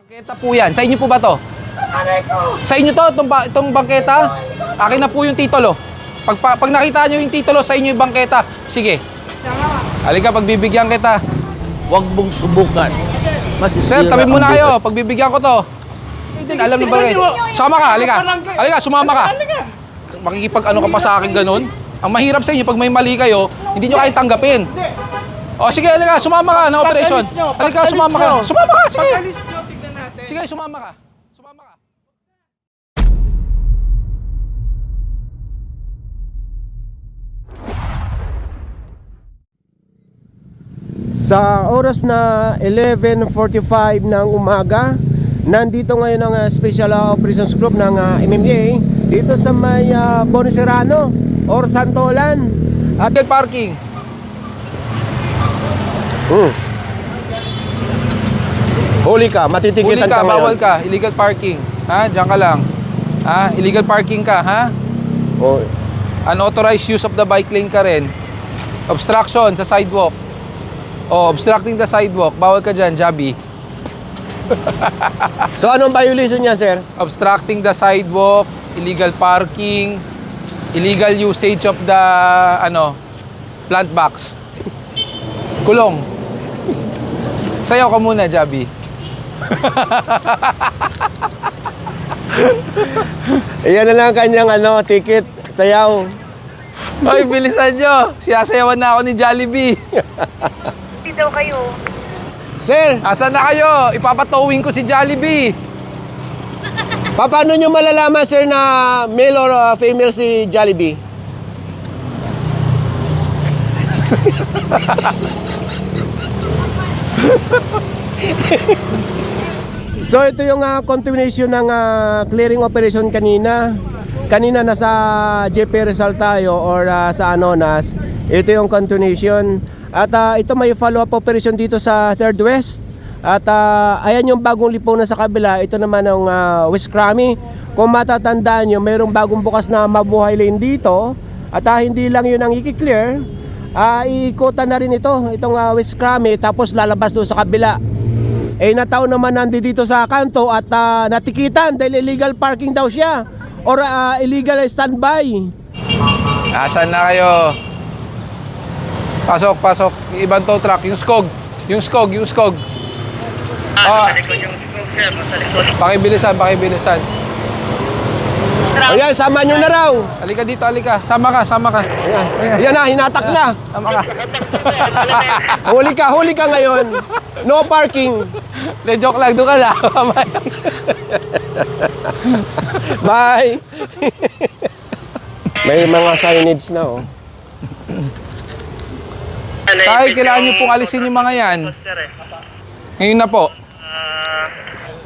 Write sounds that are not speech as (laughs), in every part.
Bangketa po yan. Sa inyo po ba to? Sa inyo to, itong, ba- itong bangketa? Akin na po yung titulo. Pag, pa- pag nakita nyo yung titulo, sa inyo yung bangketa. Sige. Halika, pagbibigyan kita. Huwag mong subukan. Sir, Masisira tabi ang muna kayo. Pagbibigyan ko to. Eh, din, alam niyo ba rin? Sama ka, halika. Halika, sumama ka. Makikipag ano ka pa sa akin ganun. Ang mahirap sa inyo, pag may mali kayo, hindi nyo kayang tanggapin. O sige, halika, sumama ka na operation. Halika, sumama ka. Sumama ka, sige. Pagkalis nyo. Sige, sumama ka. Sumama ka. Sa oras na 11.45 ng umaga, nandito ngayon ang uh, Special uh, Operations Group ng uh, MMA dito sa may uh, Boniserrano or Santolan. At parking. Hmm. Huli ka, matitikitan ka, ka, bawal ngayon. ka. Illegal parking. Ha? Diyan ka lang. Ha? Illegal parking ka, ha? Oh, Unauthorized use of the bike lane ka rin. Obstruction sa sidewalk. Oh, obstructing the sidewalk. Bawal ka dyan, Jabi. (laughs) So anong violation niya, sir? Obstructing the sidewalk, illegal parking, illegal usage of the, ano, plant box. Kulong. Sayaw ka muna, Jabi. (laughs) Iyan na lang ang kanyang ano, ticket, sayaw. Hoy, bilisan nyo. Siyasayawan na ako ni Jollibee. Hindi daw kayo. Sir, Asan na kayo? Ipapatowing ko si Jollibee. pa- paano nyo malalaman, sir, na male or uh, female si Jollibee? (laughs) So ito yung ah, continuation ng ah, clearing operation kanina. Kanina nasa JP Rizal tayo or ah, sa Anonas. Ito yung continuation. At ah, ito may follow-up operation dito sa Third West. At ah, ayan yung bagong lipunan sa kabila. Ito naman ang ah, West Crami. Kung matatandaan nyo, mayroong bagong bukas na mabuhay lane dito. At ah, hindi lang yun ang i-clear. Ah, iikutan na rin ito, itong ah, West Crami, tapos lalabas doon sa kabila. Eh natao naman nandito sa kanto at ah, natikitan dahil illegal parking daw siya or ah, illegal standby. Asan na kayo? Pasok, pasok. Ibang tow truck. Yung skog. Yung skog, yung skog. Ah, Sa likod yung scope, sir. Sa likod. pakibilisan, pakibilisan. Ayan, sama nyo na raw. Halika dito, halika. Sama ka, sama ka. Ayan, Ayan na, hinatak na. Sama ka. (laughs) Huli ka, huli ka ngayon. No parking. De, joke lang. Doon ka na. (laughs) Mamaya. Bye. May mga signage na oh. Tay, kailangan niyo pong alisin yung mga yan. Eh. Ngayon na po.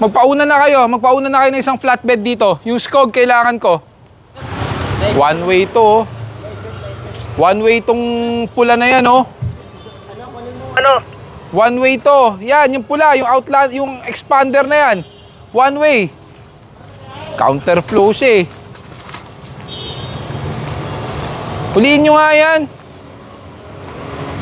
Magpauna na kayo. Magpauna na kayo ng isang flatbed dito. Yung skog kailangan ko. One way to. oh. One way tong pula na yan, oh. ano? One way to. Yan, yung pula, yung outland, yung expander na yan. One way. Counterflow siya eh. Huliin nyo nga yan.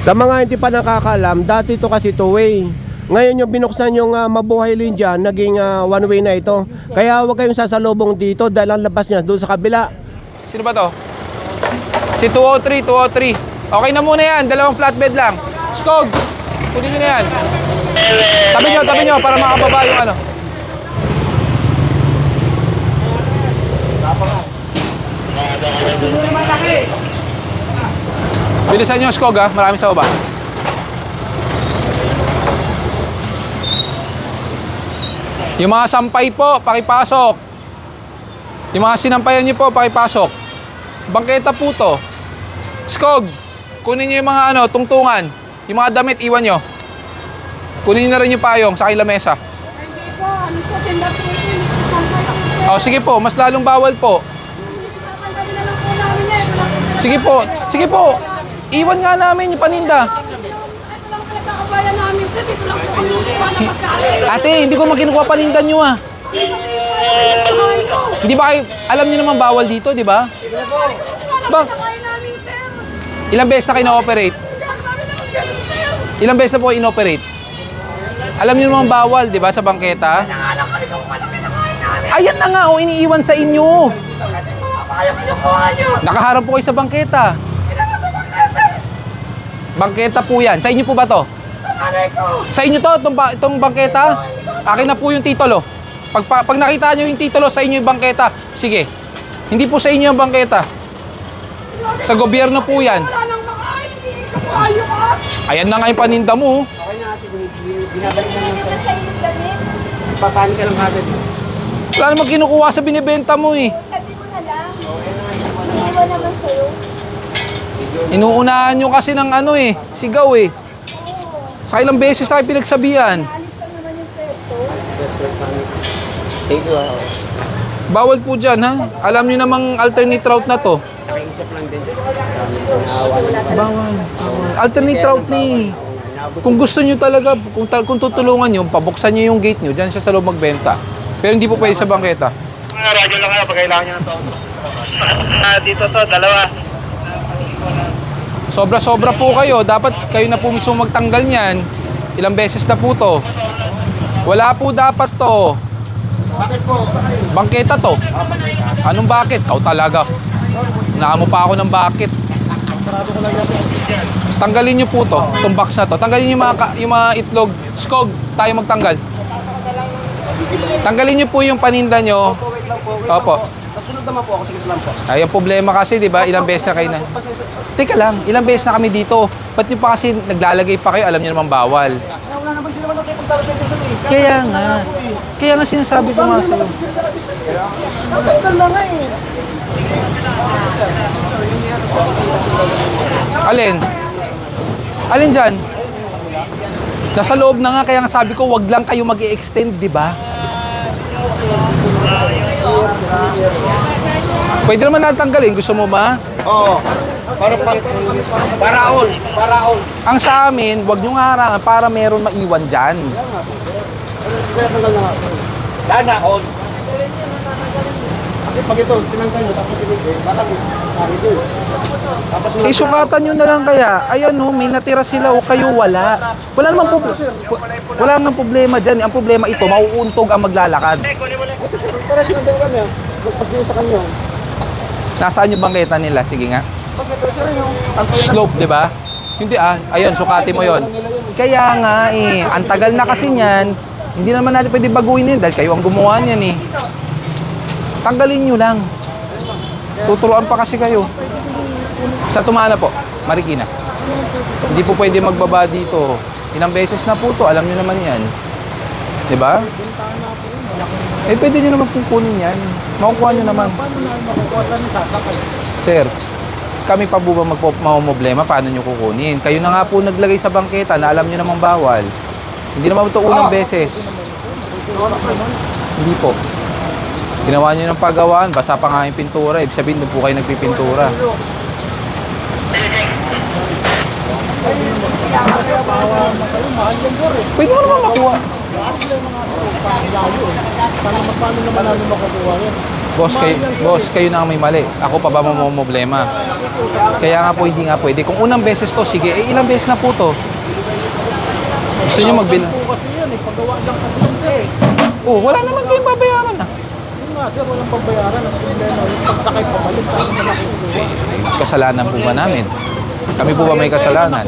Sa mga hindi pa nakakalam, dati ito kasi two-way. Ngayon yung binuksan yung ah, mabuhay lane dyan, naging ah, one-way na ito. Kaya huwag kayong sasalubong dito dahil ang labas niya doon sa kabila. Sino ba to? Si 203, 203. Okay na muna yan, dalawang flatbed lang. Skog, kunin nyo na yan. Tabi nyo, tabi nyo para makababa yung ano. Bilisan nyo, Skog ha. Marami sa baba. Yung mga sampay po, pakipasok. Yung mga sinampayan nyo po, pakipasok. Bangketa po to. Skog, kunin nyo yung mga ano, tungtungan. Yung mga damit, iwan nyo. Kunin nyo na rin yung payong sa lamesa. Hindi po, ano po, kayo po. O, sige po, mas lalong bawal po Sige po, sige po. Iwan nga namin yung paninda. Kakabayan namin, sir. Dito lang po kami ng pagkain. Ate, hindi ko makinukuha paninda nyo ah. Hindi ba kayo, alam nyo naman bawal dito, di ba? Ba, ilang beses na kayo na-operate? Ilang beses na po kayo in-operate? Alam niyo naman bawal, di ba, sa bangketa? Ayan na nga, o iniiwan sa inyo. Nakaharap po kayo sa bangketa. Bangketa po yan. Sa inyo po ba to? Sa. Sa inyo to, itong, ba- itong bangketa? Akin na po yung titulo. Pag, pag, pag nakita nyo yung titulo, sa inyo yung bangketa. Sige. Hindi po sa inyo yung bangketa. Sa gobyerno po yan. Wala nang makain, hindi ka maayo ka. Ayan na nga yung paninda mo. oh. Wala namang kinukuha sa binibenta mo eh. Sabi mo na lang. Iniwan naman sa'yo. Inuunahan nyo kasi ng ano eh, sigaw eh. Sa ilang beses na kayo pinagsabihan. Alis lang naman yung pesto. Bawal po dyan ha. Alam nyo namang alternate route na to. Bawal. bawal. Alternate route ni. Kung gusto nyo talaga, kung, ta- kung tutulungan nyo, pabuksan nyo yung gate nyo, dyan siya sa loob magbenta. Pero hindi po pwede sa bangketa. Radyo lang kayo pag kailangan nyo ng to. Ah, dito to, dalawa. Sobra-sobra po kayo. Dapat kayo na po mismo magtanggal niyan. Ilang beses na po to. Wala po dapat to. Bakit po? Bangketa to. Anong bakit? Kau talaga. Naamo pa ako ng bakit. Tanggalin niyo po to, itong box na to. Tanggalin niyo mga, ka- yung mga itlog. Skog, tayo magtanggal. Tanggalin niyo po yung paninda niyo. Opo. Sunod naman po ako, sige lang po. Ay, ang problema kasi, di ba, ilang beses na kayo na... Teka lang, ilang beses na kami dito. Ba't nyo pa kasi naglalagay pa kayo, alam nyo naman bawal. Wala naman sila naman nakipagtalo sa ito eh. Kaya nga. Kaya nga sinasabi ko nga sa'yo. Natanggal na nga eh. Alin? Alin dyan? Nasa loob na nga, kaya nga sabi ko, wag lang kayo mag extend di ba? Pwede naman natanggalin, gusto mo ba? Oo. Para para paraon, paraon. Ang sa amin, wag nga harangan para meron maiwan dyan. Kaya tanggal na nga. Danaon. Kasi pag ito, tinanggal nyo, tapos tinigil, parang. Tapos Eh, sukatan nyo na lang kaya. Ayan no, may natira sila o kayo wala. Wala namang po- wala namang problema dyan. Ang problema ito, mauuntog ang maglalakad. para sila daw kami, magpas din sa kanyo. Nasaan yung bangketa nila? Sige nga. Slope, di ba? Hindi ah. Ayun, sukati mo yon. Kaya nga eh, ang tagal na kasi niyan. Hindi naman natin pwede baguhin yun dahil kayo ang gumawa niyan eh. Tanggalin nyo lang. Tuturuan pa kasi kayo. Sa Tumana po, Marikina. Hindi po pwede magbaba dito. Ilang beses na po to, alam nyo naman yan. Di ba? Eh, pwede nyo naman pong kunin yan. Makukuha nyo naman. Sir, kami pa po ba magpapamamblema? Paano nyo kukunin? Kayo na nga po naglagay sa bangketa na alam nyo namang bawal. Hindi naman ito unang beses. Hindi po. Ginawa nyo ng pagawaan, basa pa nga yung pintura. Ibig sabihin, doon po kayo nagpipintura. Pwede mo naman makuha. Boss, kayo, boss, kayo na ang may mali. Ako pa ba mamomblema? Kaya nga po, hindi nga pwede. Kung unang beses to, sige, eh ilang beses na po to? Gusto nyo kasi yan eh, paggawa lang kasi yun sir eh. Oh, wala naman kayong babayaran ah. Yun nga sir, walang pagbayaran. Ang problema, yung pagsakay pabalik sa akin malaki. Kasalanan po ba namin? Kami po ba may kasalanan?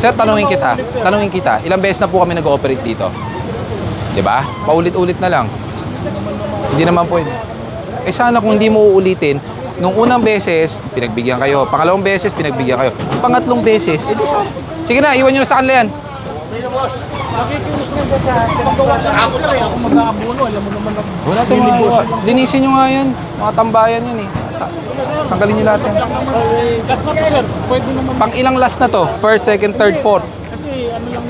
Sir, tanungin kita. Tanungin kita. Ilang beses na po kami nag-ooperate dito? 'Di ba? Paulit-ulit na lang. Hindi naman pwede. Eh sana kung hindi mo uulitin, nung unang beses, pinagbigyan kayo. Pangalawang beses, pinagbigyan kayo. Pangatlong beses, edi sa... Sige na, iwan nyo na sa kanila yan. Eh. Wala tayong magagawa. Linisin nyo nga yan. Mga tambayan yan eh. Ta- Tanggalin nyo lahat yan. Eh, gas na to sir. Pwede naman. Pang ilang last na to? First, second, third, fourth.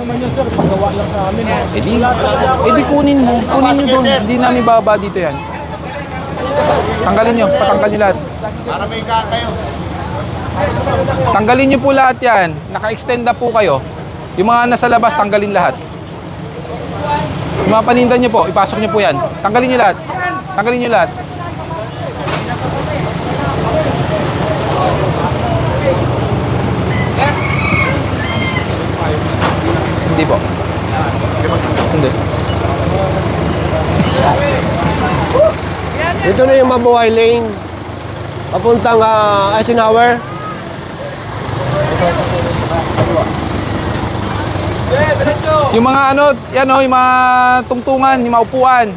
Naman yan sir, paggawa lang sa amin. eh. Eh di, eh di kunin mo. Kunin nyo doon. Hindi namin bababa dito yan. Tanggalin nyo. Patanggal nyo lahat. Para may kayo. Tanggalin nyo po lahat yan. Naka-extend na po kayo. Yung mga nasa labas, tanggalin lahat. Yung mga paninda nyo po, ipasok nyo po yan. Tanggalin nyo lahat. Tanggalin nyo lahat. Hindi po. Hindi. Ito na yung Mabuhay Lane. Papuntang uh, Eisenhower. Yung mga ano, yan oh, yung mga tungtungan, yung mga upuan.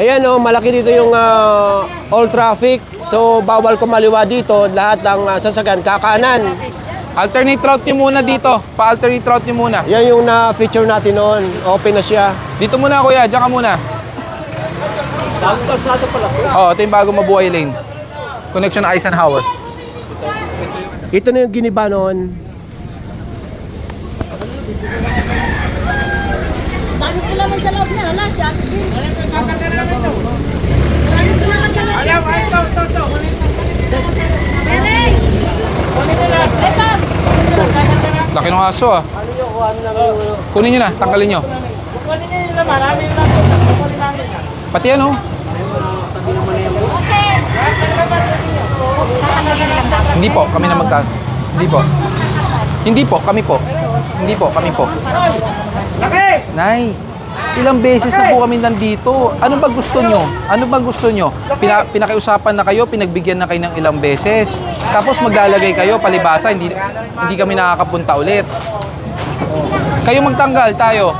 Ayan oh, malaki dito yung uh, all traffic. So bawal kumaliwa dito, lahat ng uh, sasakyan kakanan. Alternate route nyo muna dito. Pa-alternate route nyo muna. Yan yung na-feature natin noon. Open na siya. Dito muna kuya, dyan ka muna. Bago kalsada pala po. Ito yung bago mabuhay lane. Connection Eisenhower. Ito na yung giniba noon. Dami ko naman sa loob niya. Wala siya. Marami ko naman sa loob niya. Ayaw, ayaw, ayaw, ayaw. Pwede! Pwede na lang. Laki ng aso ah. Kunin nyo na, tanggalin nyo. Kunin nyo yung laman, namin yung laman. Kunin na. Pati ano? Hindi po, kami na magta... Hindi po. Hindi po, kami po. Hindi po, kami po. Laki! Nay! Ilang beses na po kami nandito. Ano ba gusto nyo? Ano ba gusto nyo? Pina, pinakiusapan na kayo, pinagbigyan na kayo ng ilang beses. Tapos maglalagay kayo, palibasa, hindi, hindi kami nakakapunta ulit. Kayo magtanggal, tayo.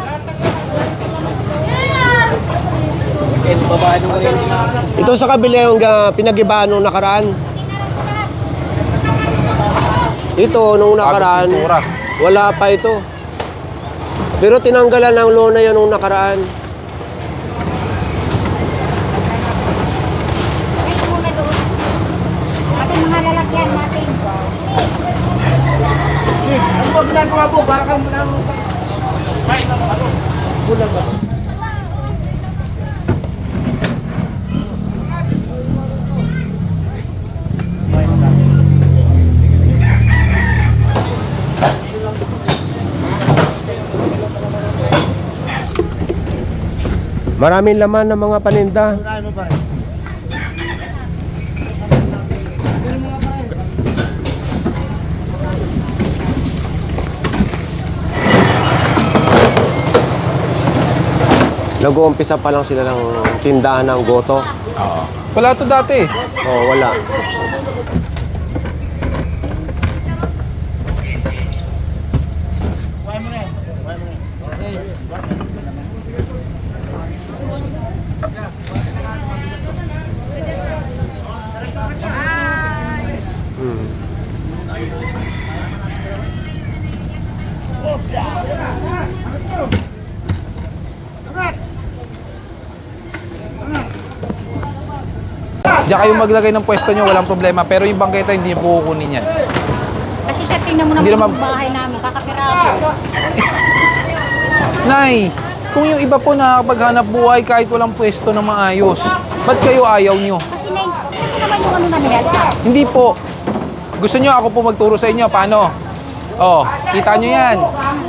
Ito sa kabila yung uh, pinag-ibahan nung nakaraan. Ito, nung nakaraan, wala pa ito. Pero tinanggalan ng lona yan nung nakaraan. Ating mga lalagyan natin. Ano ba ginagawa mo? Baka mo na... Ay, ano? Kulang? Maraming laman ng mga paninda. Nag-uumpisa pa lang sila ng tindahan ng goto. Oo. Wala to dati. Oo, oh, wala. Diyan kayo maglagay ng pwesto nyo, walang problema. Pero yung bangketa, hindi nyo kukunin yan. Kasi siya, tingnan mo naman Hindi naman- bahay namin, kakapiraso. (laughs) Nay, kung yung iba po na nakakapaghanap buhay kahit walang pwesto na maayos, ba't kayo ayaw nyo? Kasi na, kasi naman yung ano na. Hindi po. Gusto nyo ako po magturo sa inyo, paano? Oh, kita nyo yan.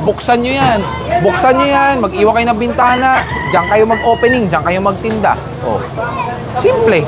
Buksan nyo yan. Buksan nyo yan. Mag-iwa kayo ng bintana. Diyan kayo mag-opening. Diyan kayo magtinda. Oh. Simple.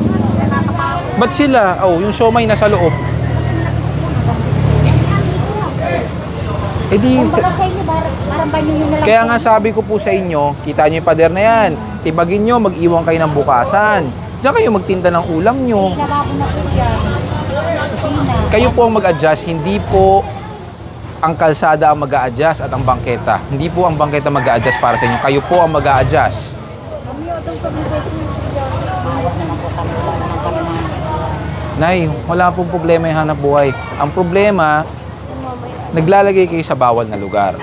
Ba't sila? Oh, yung siomay nasa loob. Eh di, sa inyo, parang, parang banyo nyo na lang. kaya nga sabi ko po sa inyo, kita niyo yung pader na yan. Tibagin niyo, mag-iwan kayo ng bukasan. Diyan kayo magtinda ng ulam niyo. Lababo na po dyan. Kusina. Kayo po ang mag-adjust, hindi po ang kalsada ang mag adjust at ang bangketa. Hindi po ang bangketa mag adjust para sa inyo. Kayo po ang mag adjust po kami. Nay, wala pong problema yung hanap buhay. Ang problema, naglalagay kayo sa bawal na lugar.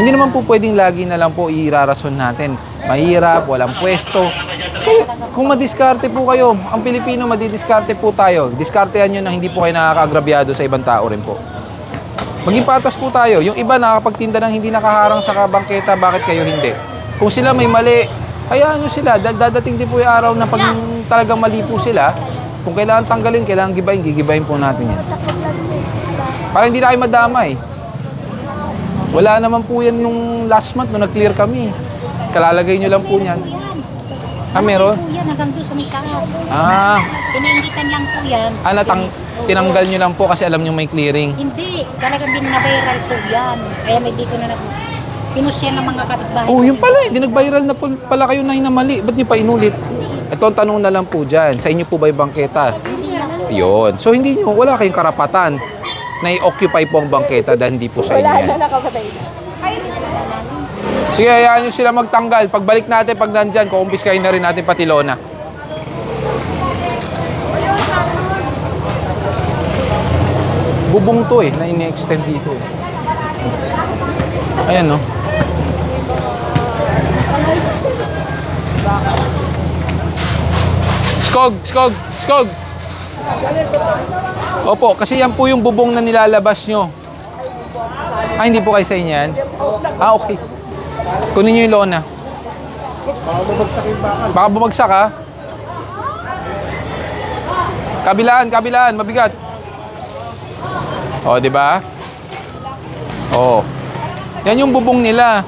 Hindi naman po pwedeng lagi na lang po irarason natin. Mahirap, walang pwesto. Kayo, kung madiskarte po kayo, ang Pilipino madidiskarte po tayo. Diskartehan nyo na hindi po kayo nakakaagrabyado sa ibang tao rin po. Maging patas po tayo. Yung iba nakakapagtinda ng hindi nakaharang sa kabangketa, bakit kayo hindi? Kung sila may mali, hayaan nyo sila. Dadating din po yung araw na pag talagang mali po sila, kung kailangan tanggalin, kailangan gibayin, gigibayin po natin yan. Para hindi na kayo madamay. Wala naman po yan nung last month nung nag-clear kami. Kalalagay nyo lang po yan. Ah, meron? Po yan hanggang doon sa may taas. Ah, Pinaingitan lang po yan. ah natang, tinanggal nyo lang po kasi alam nyo may clearing. Hindi, talagang din na-viral po yan. Kaya may dito na nag... Pinus yan ng mga kapitbahay. Oh, yun pala eh. Di nag-viral na po pala kayo na hinamali. Ba't nyo pa inulit? Ito ang tanong na lang po dyan. Sa inyo po ba yung bangketa? Hindi na po. Yun. So hindi nyo, wala kayong karapatan na i-occupy po ang bangketa dahil hindi po sa inyo yan. Sige, hayaan nyo sila magtanggal. Pagbalik natin, pag nandyan, kukumpiskahin na rin natin pati lona. Bubong to eh, na ini-extend dito eh. Ayan no. Skog, skog, skog. Opo, kasi yan po yung bubong na nilalabas nyo. Ah, hindi po kayo sa inyo yan? Ah, okay. Kunin nyo yung lona. Baka bumagsak ha. Kabilaan, kabilaan, mabigat. O, di ba? Oh. Yan yung bubong nila.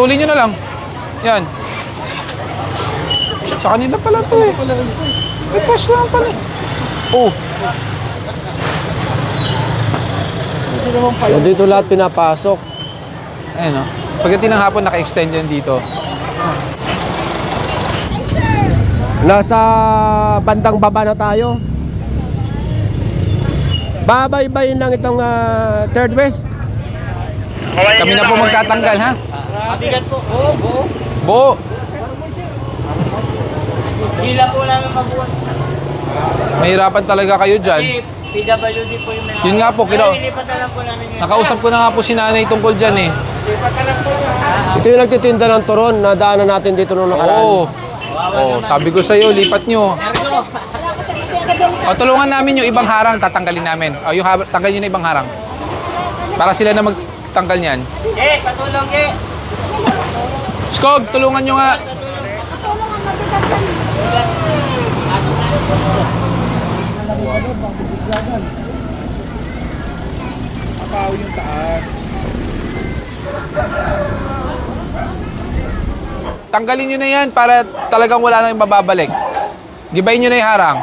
Putulin nyo na lang. Yan. Sa kanila pala to eh. May pas lang pala. Oh. So, dito lahat pinapasok. Ayun o. Pagdating ng hapon, naka-extend yan dito. Nasa bandang baba na tayo. Babay-bayin lang itong ah, Third West. Kami na po magtatanggal, ha? Mabigat po. Oo, oo. Buo. Hila po namin mabuhat. Mahirapan talaga kayo dyan. Eh, PWD po yung may Yun nga po, kino, Nilipat na lang po namin yun. nakausap ko na nga po si nanay tungkol dyan eh. Ito yung nagtitinda ng turon na daanan natin dito nung nakaraan. Oo. Oh, sabi ko sa iyo, lipat nyo. O, tulungan namin yung ibang harang, tatanggalin namin. O, yung ha- tanggal nyo na ibang harang. Para sila na magtanggal niyan. Eh, patulong eh. Skog, tulungan nyo nga. yung taas. Tanggalin nyo na yan para talagang wala nang mababalik. Gibayin nyo na yung harang.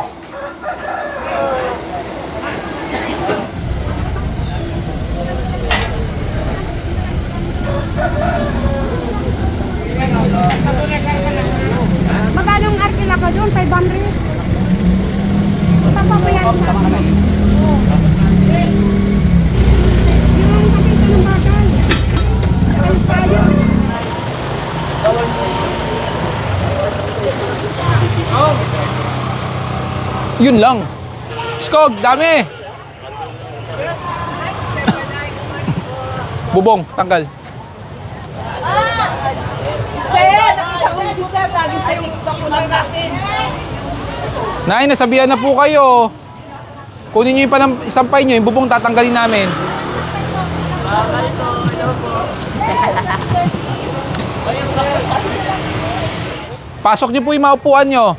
Magkano ang doon? 500? Punta pa ba yan sa akin? Yung kapito ng bakal. Payo. Yun lang. Skog, dami! (laughs) Bubong, tanggal. Sir, nakita ko si Sir, laging sa TikTok ko lang natin. Nay, nasabihan na po kayo. Kunin nyo yung panam, isampay nyo, yung bubong tatanggalin namin. Pasok nyo po yung maupuan nyo.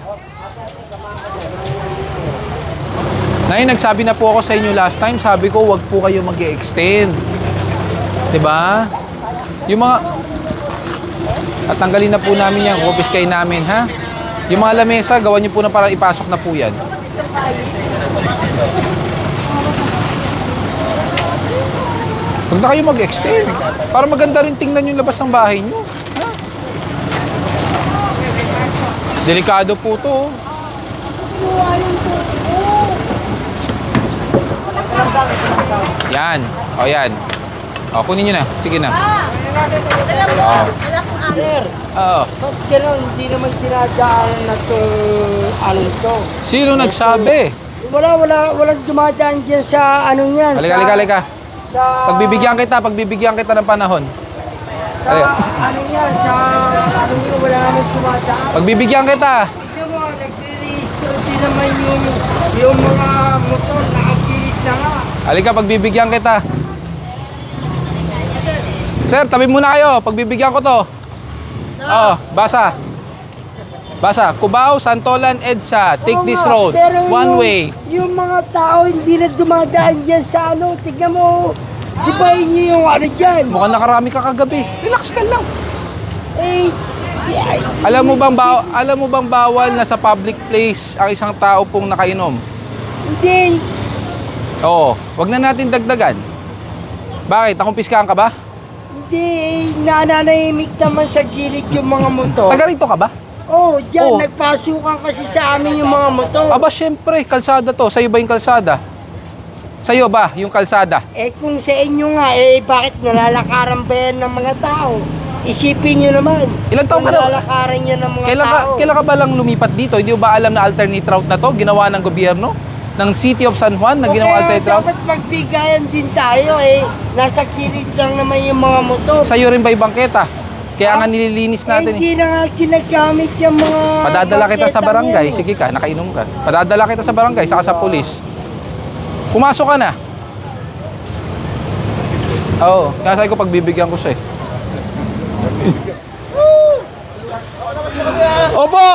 Nay, nagsabi na po ako sa inyo last time, sabi ko wag po kayo mag extend 'Di ba? Yung mga at tanggalin na po namin yan, office kayo namin, ha? Yung mga lamesa, gawan niyo po na para ipasok na po yan. Huwag na kayo mag-extend. Para maganda rin tingnan yung labas ng bahay niyo. Ha? Delikado po to. Yan. O yan. O, kunin nyo na. Sige na. Oo. Sir, Oo. Ba't gano'n? Hindi naman dinadaan na itong ano to. Sino nagsabi? Wala, wala, walang dumadaan dyan sa ano yan. Halika, sa, halika, halika. Sa, Pagbibigyan kita, pagbibigyan kita ng panahon. sa halika. ano yan, sa ano yun, wala naman dumadaan. Pagbibigyan kita. Ito mo, nagre-register din naman yung, yung mga motor, nakakilit na nga. Halika, pagbibigyan kita. Sir, tabi muna kayo. Pagbibigyan ko to. Oh, basa. Basa. Cubao, Santolan, EDSA. Take this road. Pero One yung, way. Yung mga tao hindi na dumadaan dyan sa ano. Tignan mo. Di ba yun yung ano dyan? Mukhang nakarami ka kagabi. Relax ka lang. Eh, ay, Alam mo bang baw- alam mo bang bawal na sa public place ang isang tao pong nakainom? hindi. Oo, wag na natin dagdagan. Bakit? Nakumpiskahan ka ba? Hindi. Nananahimik naman sa gilid yung mga motor. Taga rito ka ba? Oh, dyan. Oh. Nagpasukan kasi sa amin yung mga motor. Aba, syempre, kalsada to. Sa'yo ba yung kalsada? Sa'yo ba yung kalsada? Eh kung sa inyo nga, eh bakit nalalakaran ba yan ng mga tao? Isipin nyo naman. Ilang taon Kung ka na? Nalalakaran yan ng mga Kailan ka, tao. kailan ka ba lang lumipat dito? Hindi mo ba alam na alternate route na to? Ginawa ng gobyerno? Ng City of San Juan na ginawa alternate route? dapat magbigayan din tayo eh. Nasa kilid lang naman yung mga motor. Sa'yo rin ba yung bangketa? Kaya nga nililinis Eh, natin eh. hindi na nga ginagamit yung mga... Padadala kita sa barangay. yan, eh. Sige ka, nakainom ka. Padadala kita sa barangay, saka sa pulis. Pumasok ka na. Oo, kaya sabi ko pagbibigyan ko siya eh. (laughs) Opo!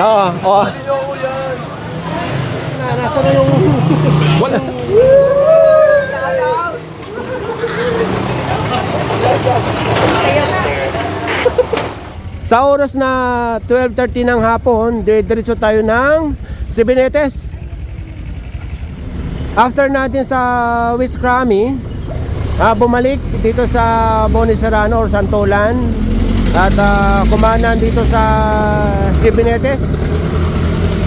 Oo, oo. Wala. Sa oras na 12.30 ng hapon, diretso tayo ng Sibinetes. After natin sa West Ah, bumalik dito sa Boni Serrano or Santolan at ah, kumanan dito sa Sibinetes.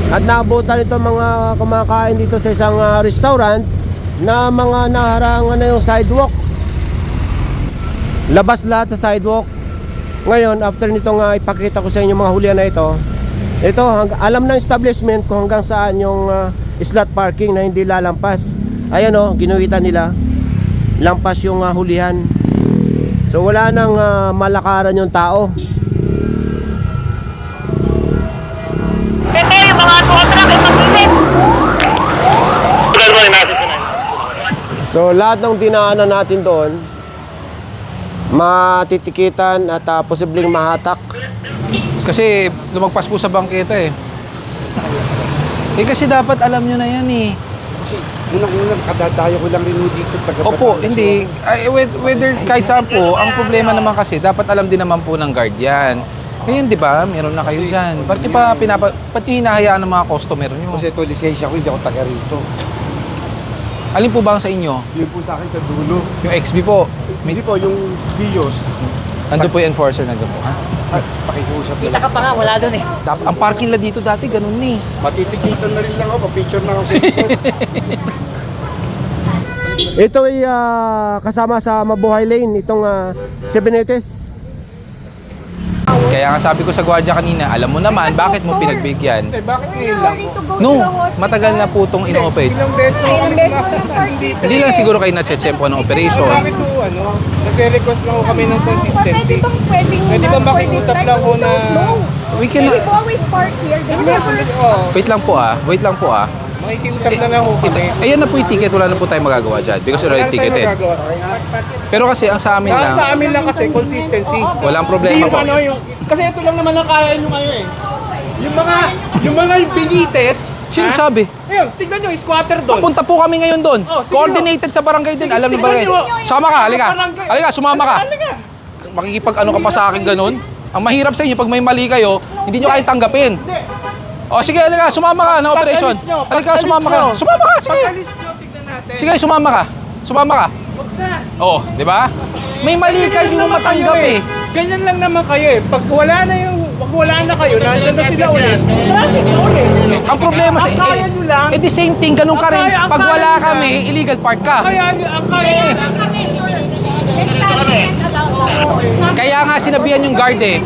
At naabutan ito mga kumakain dito sa isang ah, restaurant na mga naharangan na yung sidewalk. Labas lahat sa sidewalk. Ngayon, after nitong uh, ipakita ko sa inyo mga hulihan na ito, ito, alam ng establishment kung hanggang saan yung uh, slot parking na hindi lalampas. Ayan o, ginuhitan nila. Lampas yung uh, hulihan. So wala nang uh, malakaran yung tao. Yung mga inasin ko na. So lahat ng dinaanan natin doon, matitikitan at uh, posibleng mahatak. Kasi lumagpas po sa bangketa eh. Eh kasi dapat alam nyo na yan eh. Unang-unang kadadayo ko lang rin dito. Taga Opo, hindi. Ay, whe- whether kahit saan po, ang problema naman kasi, dapat alam din naman po ng guard yan. Ngayon, di ba, meron na kayo dyan. Ba't pa pinapa, ba't nyo hinahayaan ng mga customer nyo? Kasi ito, lisensya ko, hindi ako taga rito. Alin po ba ang sa inyo? Yun po sa akin sa dulo. Yung XB po. Hindi po, yung Vios, ando po yung enforcer na po. Ha? at pakikusap na lang. pa nga, wala doon eh. Dap- ang parking la dito dati, ganun ni. Matitikitan na rin lang ako, pa-picture na ako sa. Ito ay ah, kasama sa Mabuhay Lane, itong uh, Sebenetes. Kaya nga sabi ko sa gwardiya kanina, alam mo naman, bakit mo pinagbigyan? bakit ngayon lang? No, matagal na po itong ino-operate. Ilang beses na ako nagpa- Hindi lang siguro kayo na-check po ng operation. Bakit po, ano, nagre-request lang ako kami ng consistency. Pwede bang pwedeng... Pwede ba makiusap lang ko na... We can... We've always parked here. They never... Oo, Wait lang po ah, wait lang po ah. makikiusap na lang ako Ito, kami. ayan na po yung ticket, wala na po tayong magagawa dyan because already ticketed. magagawa. Pero kasi ang sa amin Ang lang, sa amin lang kasi, consistency. walang Hindi problema yung po. ano, yung... Kasi ito lang naman ang kaya nyo kayo eh. Yung mga, yung mga Benitez, Sino ha? sabi? Ayun, tignan nyo, squatter doon. Punta po kami ngayon doon. Oh, sige Coordinated sa barangay din. Alam niyo ba Tingnan rin? nyo. Sama ka, halika. Barangay. Halika, sumama ka. Halika. Makikipag ano ka pa sa akin ganun. Ang mahirap sa inyo, pag may mali kayo, hindi nyo kaya tanggapin. Hindi. O sige, halika, sumama ka na operation. Pag-alis nyo, Halika, pag-alis sumama ka. nyo. Sumama ka, sige. Pag-alis nyo, tignan natin. Sige, sumama ka. Sumama ka. Huwag na. Oh, di ba? May mali ka, hindi mo matanggap eh. Ganyan lang naman kayo eh. Pag wala na yung, pag wala na kayo, nandyan na sila ulit. Traffic na ulit. Ang problema sa Ang kaya nyo lang, eh, the same thing, ganun ka rin. Pag wala nyo lang. kami, illegal park ka. kaya nyo, ang kaya nyo. Kaya nga sinabihan yung guard eh.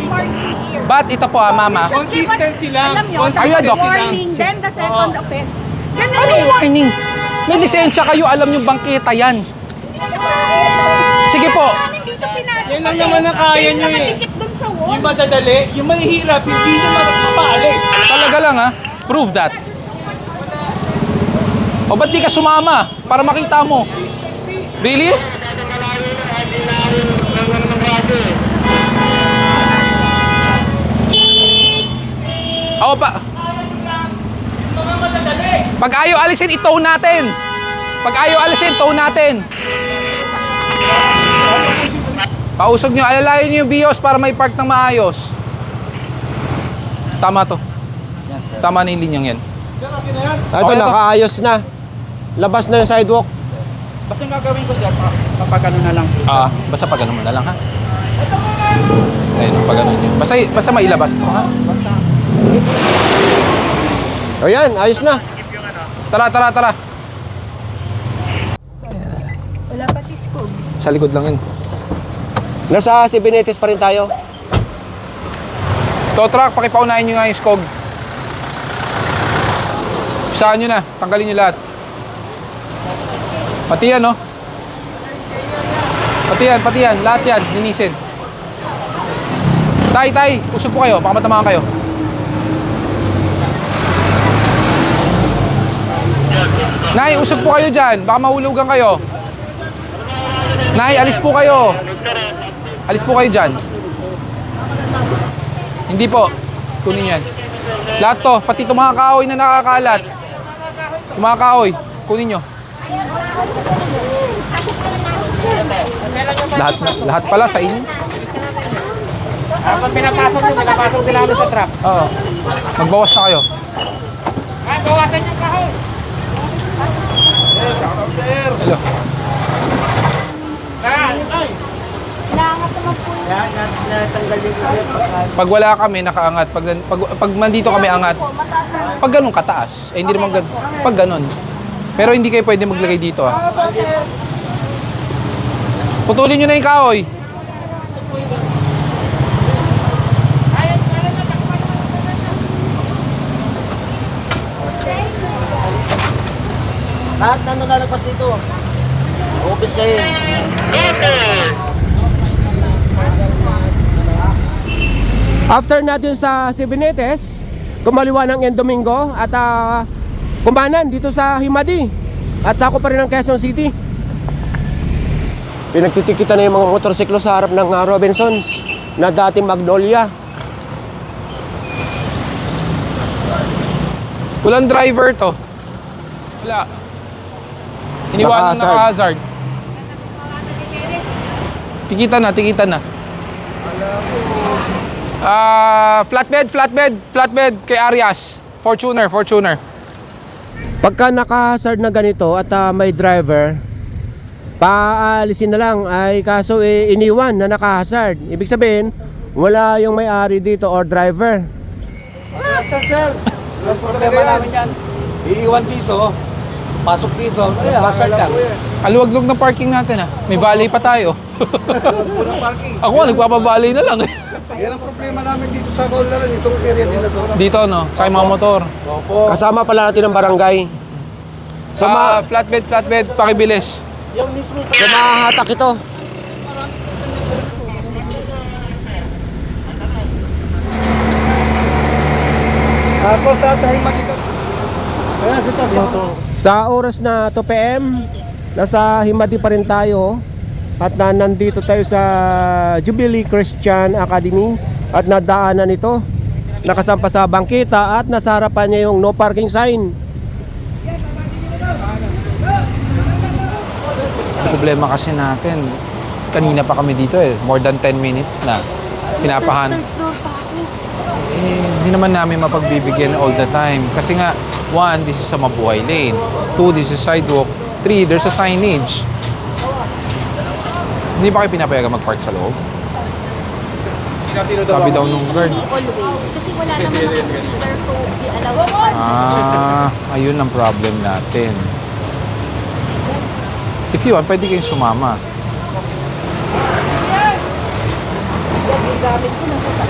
But ito po ah, mama. Consistency lang. Alam nyo, Are you a doc? warning, then the second offense. Ganun Anong eh. warning? May lisensya kayo, alam yung bangketa yan. Sige po. Yan lang naman ang kaya nyo eh. Nakatikit dun sa wall. Yung madadali, yung mahihirap, hindi nyo makapaalis. Talaga lang ha. Prove that. O ba't di ka sumama? Para makita mo. Really? Oo pa. Pag ayaw alisin, itow natin. Pag ayaw alisin, tow natin. Pausog nyo, alalayan nyo yung bios para may park ng maayos. Tama to. Tama na yung linyang yan. Ah, Ito, Okay, nakaayos na. Labas na yung sidewalk. Basta yung gagawin ko sir, kapag ano na lang. Ah, basta pag mo na lang ha. Ayun, pag nyo. Basta, basta mailabas to ha. O yan, ayos na. Tara, tara, tara. Wala pa si Skog. Sa likod lang yun. Nasa Sibinetes pa rin tayo. Tow truck, pakipaunahin nyo nga yung skog. Saan nyo na, tanggalin nyo lahat. Pati yan, no? Pati yan, pati yan, lahat yan, linisin. Tay, tay, usog po kayo, baka matamaan kayo. Nay, usog po kayo dyan, baka mahulugan kayo. Nay, alis po kayo. Alis po kayo dyan. Hindi po. Kunin yan. Lahat to, pati itong mga kahoy na nakakalat. Yung mga kahoy, kunin nyo. Lahat, lahat pala sa inyo. Kapag pinapasok mo, pinapasok din namin sa truck. Oo. Magbawas na kayo. Ay, bawasan yung kahon. Hello. Pag wala kami, nakaangat. Pag, pag, pag nandito kami angat, pag ganun kataas. Eh, hindi naman ganun. Pag ganun. Pero hindi kayo pwede maglagay dito ah. Putulin nyo na yung kahoy. Lahat na nung lalagpas dito. Office kayo. After natin sa Sibinetes, kumaliwa ng Endomingo at uh, kumanan dito sa Himadi. At sako pa rin ng Quezon City. Pinagtitikita na yung mga motorsiklo sa harap ng ah, Robinsons na dating Magnolia. Walang driver to. Wala. Iniwanan Naka-hazard. na hazard. Tikitan na, tikitan na. Ah, flatbed, flatbed, flatbed kay Arias. Fortuner, Fortuner. Pagka naka-hazard na ganito at ah, may driver, paalisin na lang ay kaso eh, iniwan na naka-hazard. Ibig sabihin, wala yung may-ari dito or driver. Sir, sir. Ang problema namin yan. Iiwan dito. Pasok dito. Hazard lang. Aluwaglog ng parking natin ah. May valley pa tayo. Walang parking. Ako, nagpapaballey na lang. (laughs) Yan ang problema namin dito sa Kaularan. Itong area din na to. Dito, no? Sa mga motor. Opo. Kasama pala natin ang barangay. Sa, Ah, ma- flatbed, flatbed, pakibilis. sa mahahatak ito. Tapos sasahin mo dito. Ayan, sa taas. Sa oras na 2 PM, nasa Himadi pa rin tayo at na nandito tayo sa Jubilee Christian Academy at nadaanan ito nakasampa sa bangkita at nasa harapan niya yung no parking sign. Ang problema kasi natin, kanina pa kami dito eh. More than 10 minutes na. Pinapahan. Eh, hindi naman namin mapagbibigyan all the time. Kasi nga, one, this is a mabuhay lane. Two, this is sidewalk. Three, there's a signage. Hindi ba kayo pinapayagan mag-park sa loob? Sabi daw nung guard. Hindi always. Kasi wala naman akong sticker to be allowed. Ah, ayun ang problem natin. If you want, pwede kayong sumama. Yung gamit ko nasa.